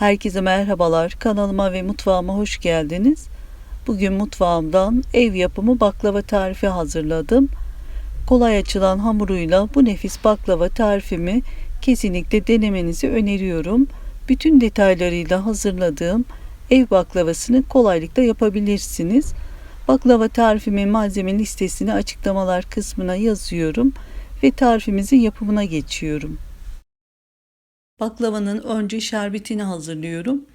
Herkese merhabalar. Kanalıma ve mutfağıma hoş geldiniz. Bugün mutfağımdan ev yapımı baklava tarifi hazırladım. Kolay açılan hamuruyla bu nefis baklava tarifimi kesinlikle denemenizi öneriyorum. Bütün detaylarıyla hazırladığım ev baklavasını kolaylıkla yapabilirsiniz. Baklava tarifimin malzeme listesini açıklamalar kısmına yazıyorum ve tarifimizin yapımına geçiyorum. Baklavanın önce şerbetini hazırlıyorum.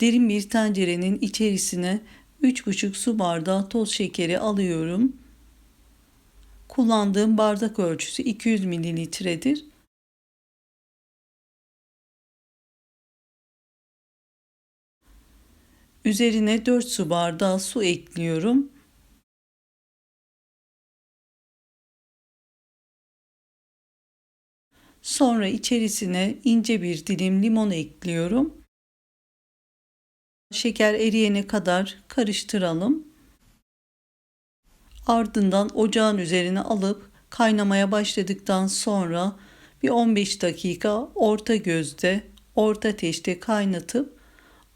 Derin bir tencerenin içerisine 3,5 su bardağı toz şekeri alıyorum. Kullandığım bardak ölçüsü 200 mililitredir. Üzerine 4 su bardağı su ekliyorum. Sonra içerisine ince bir dilim limon ekliyorum. Şeker eriyene kadar karıştıralım. Ardından ocağın üzerine alıp kaynamaya başladıktan sonra bir 15 dakika orta gözde, orta ateşte kaynatıp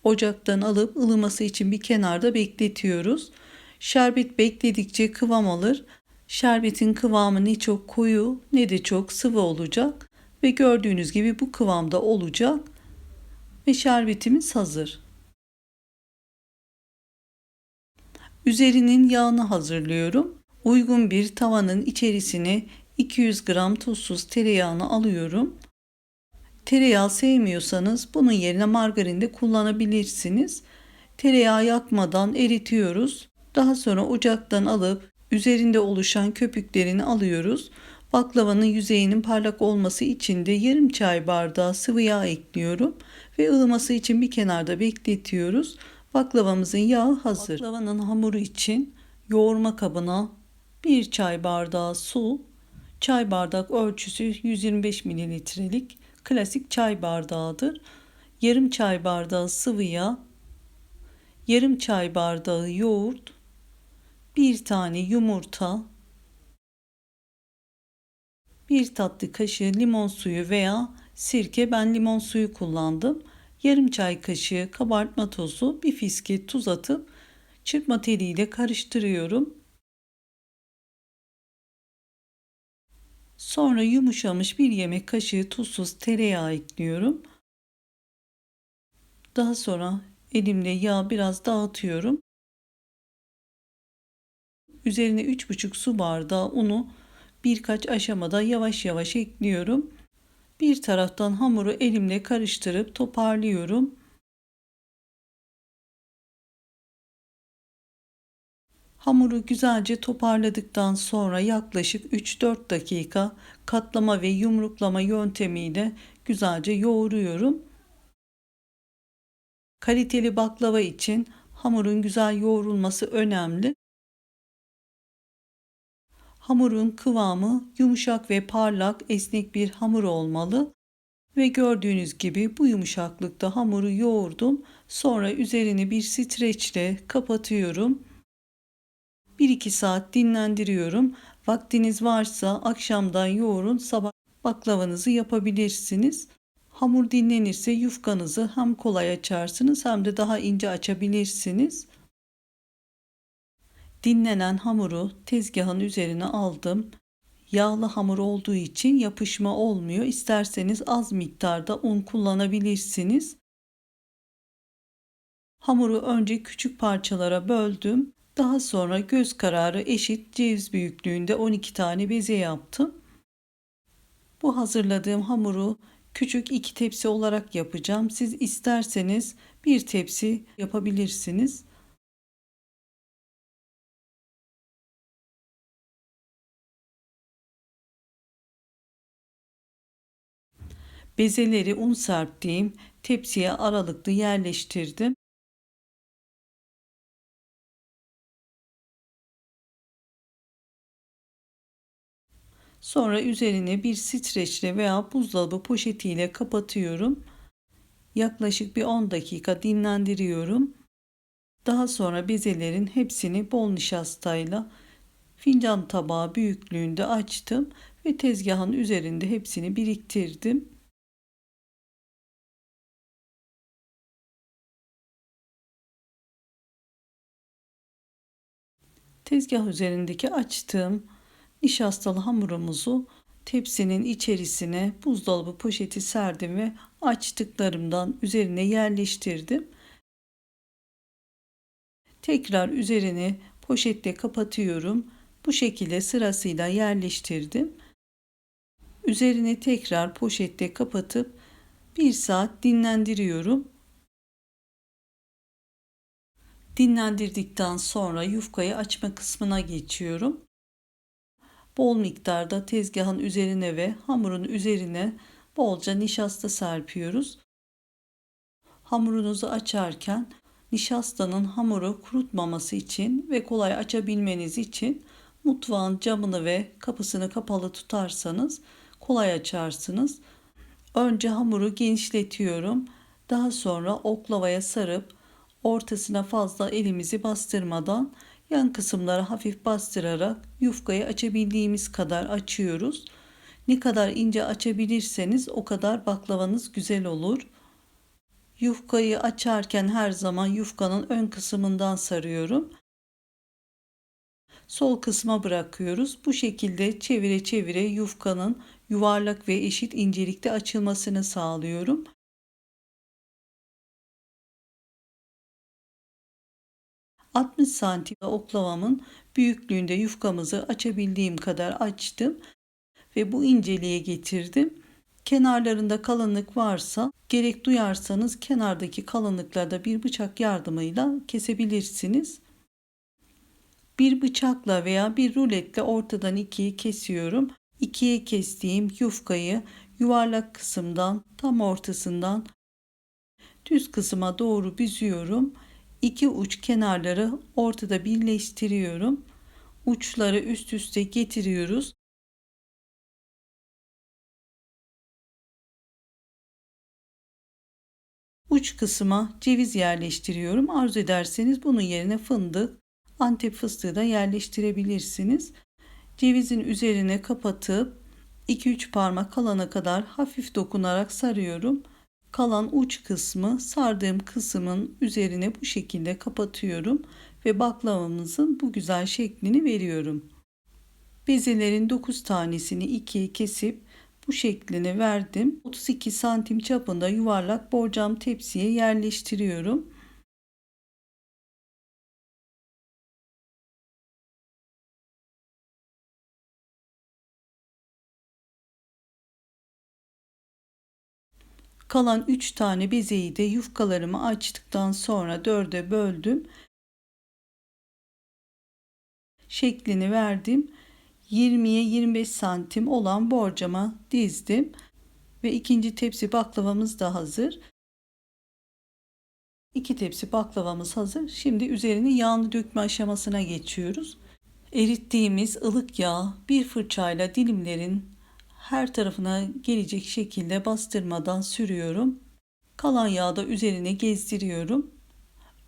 ocaktan alıp ılıması için bir kenarda bekletiyoruz. Şerbet bekledikçe kıvam alır. Şerbetin kıvamı ne çok koyu ne de çok sıvı olacak ve gördüğünüz gibi bu kıvamda olacak ve şerbetimiz hazır. Üzerinin yağını hazırlıyorum. Uygun bir tavanın içerisine 200 gram tuzsuz tereyağını alıyorum. Tereyağı sevmiyorsanız bunun yerine margarin de kullanabilirsiniz. Tereyağı yakmadan eritiyoruz. Daha sonra ocaktan alıp üzerinde oluşan köpüklerini alıyoruz. Baklavanın yüzeyinin parlak olması için de yarım çay bardağı sıvı yağ ekliyorum ve ılıması için bir kenarda bekletiyoruz. Baklavamızın yağı hazır. Baklavanın hamuru için yoğurma kabına bir çay bardağı su, çay bardak ölçüsü 125 mililitrelik klasik çay bardağıdır. Yarım çay bardağı sıvı yağ, yarım çay bardağı yoğurt, bir tane yumurta, bir tatlı kaşığı limon suyu veya sirke ben limon suyu kullandım. Yarım çay kaşığı kabartma tozu, bir fiske tuz atıp çırpma teliyle karıştırıyorum. Sonra yumuşamış bir yemek kaşığı tuzsuz tereyağı ekliyorum. Daha sonra elimle yağ biraz dağıtıyorum. Üzerine 3,5 su bardağı unu birkaç aşamada yavaş yavaş ekliyorum. Bir taraftan hamuru elimle karıştırıp toparlıyorum. Hamuru güzelce toparladıktan sonra yaklaşık 3-4 dakika katlama ve yumruklama yöntemiyle güzelce yoğuruyorum. Kaliteli baklava için hamurun güzel yoğrulması önemli. Hamurun kıvamı yumuşak ve parlak, esnek bir hamur olmalı. Ve gördüğünüz gibi bu yumuşaklıkta hamuru yoğurdum. Sonra üzerini bir streçle kapatıyorum. 1-2 saat dinlendiriyorum. Vaktiniz varsa akşamdan yoğurun, sabah baklavanızı yapabilirsiniz. Hamur dinlenirse yufkanızı hem kolay açarsınız hem de daha ince açabilirsiniz. Dinlenen hamuru tezgahın üzerine aldım. Yağlı hamur olduğu için yapışma olmuyor. İsterseniz az miktarda un kullanabilirsiniz. Hamuru önce küçük parçalara böldüm. Daha sonra göz kararı eşit ceviz büyüklüğünde 12 tane beze yaptım. Bu hazırladığım hamuru küçük iki tepsi olarak yapacağım. Siz isterseniz bir tepsi yapabilirsiniz. Bezeleri un serptiğim tepsiye aralıklı yerleştirdim. Sonra üzerine bir streçle veya buzdolabı poşetiyle kapatıyorum. Yaklaşık bir 10 dakika dinlendiriyorum. Daha sonra bezelerin hepsini bol nişastayla fincan tabağı büyüklüğünde açtım ve tezgahın üzerinde hepsini biriktirdim. Tezgah üzerindeki açtığım nişastalı hamurumuzu tepsinin içerisine buzdolabı poşeti serdim ve açtıklarımdan üzerine yerleştirdim. Tekrar üzerine poşetle kapatıyorum. Bu şekilde sırasıyla yerleştirdim. Üzerine tekrar poşetle kapatıp bir saat dinlendiriyorum. Dinlendirdikten sonra yufkayı açma kısmına geçiyorum. Bol miktarda tezgahın üzerine ve hamurun üzerine bolca nişasta serpiyoruz. Hamurunuzu açarken nişastanın hamuru kurutmaması için ve kolay açabilmeniz için mutfağın camını ve kapısını kapalı tutarsanız kolay açarsınız. Önce hamuru genişletiyorum. Daha sonra oklavaya sarıp ortasına fazla elimizi bastırmadan yan kısımları hafif bastırarak yufkayı açabildiğimiz kadar açıyoruz. Ne kadar ince açabilirseniz o kadar baklavanız güzel olur. Yufkayı açarken her zaman yufkanın ön kısmından sarıyorum. Sol kısma bırakıyoruz. Bu şekilde çevire çevire yufkanın yuvarlak ve eşit incelikte açılmasını sağlıyorum. ...60 santim oklavamın büyüklüğünde yufkamızı açabildiğim kadar açtım ve bu inceliğe getirdim. Kenarlarında kalınlık varsa gerek duyarsanız kenardaki kalınlıklarda bir bıçak yardımıyla kesebilirsiniz. Bir bıçakla veya bir ruletle ortadan ikiye kesiyorum. İkiye kestiğim yufkayı yuvarlak kısımdan tam ortasından düz kısma doğru büzüyorum. İki uç kenarları ortada birleştiriyorum. Uçları üst üste getiriyoruz. Uç kısma ceviz yerleştiriyorum. Arzu ederseniz bunun yerine fındık, antep fıstığı da yerleştirebilirsiniz. Cevizin üzerine kapatıp 2-3 parmak kalana kadar hafif dokunarak sarıyorum. Kalan uç kısmı sardığım kısmın üzerine bu şekilde kapatıyorum ve baklavamızın bu güzel şeklini veriyorum. Bezelerin 9 tanesini ikiye kesip bu şeklini verdim. 32 santim çapında yuvarlak borcam tepsiye yerleştiriyorum. Kalan 3 tane bezeyi de yufkalarımı açtıktan sonra 4'e böldüm. Şeklini verdim. 20'ye 25 santim olan borcama dizdim. Ve ikinci tepsi baklavamız da hazır. İki tepsi baklavamız hazır. Şimdi üzerine yağını dökme aşamasına geçiyoruz. Erittiğimiz ılık yağ bir fırçayla dilimlerin her tarafına gelecek şekilde bastırmadan sürüyorum. Kalan yağı da üzerine gezdiriyorum.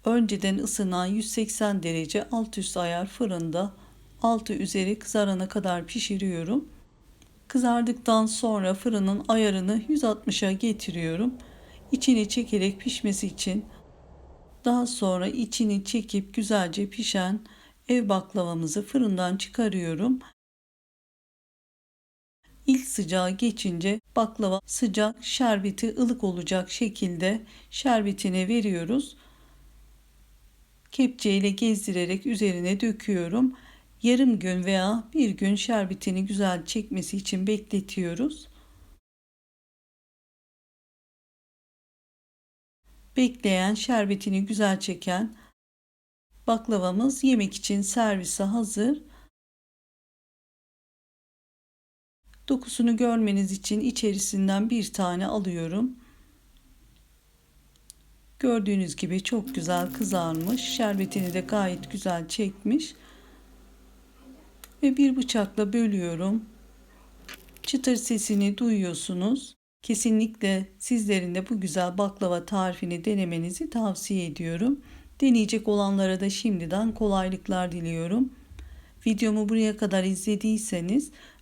Önceden ısınan 180 derece alt üst ayar fırında altı üzeri kızarana kadar pişiriyorum. Kızardıktan sonra fırının ayarını 160'a getiriyorum. İçini çekerek pişmesi için daha sonra içini çekip güzelce pişen ev baklavamızı fırından çıkarıyorum. İlk sıcağı geçince baklava sıcak, şerbeti ılık olacak şekilde şerbetine veriyoruz. Kepçe ile gezdirerek üzerine döküyorum. Yarım gün veya bir gün şerbetini güzel çekmesi için bekletiyoruz. Bekleyen, şerbetini güzel çeken baklavamız yemek için servise hazır. Dokusunu görmeniz için içerisinden bir tane alıyorum. Gördüğünüz gibi çok güzel kızarmış. Şerbetini de gayet güzel çekmiş. Ve bir bıçakla bölüyorum. Çıtır sesini duyuyorsunuz. Kesinlikle sizlerin de bu güzel baklava tarifini denemenizi tavsiye ediyorum. Deneyecek olanlara da şimdiden kolaylıklar diliyorum. Videomu buraya kadar izlediyseniz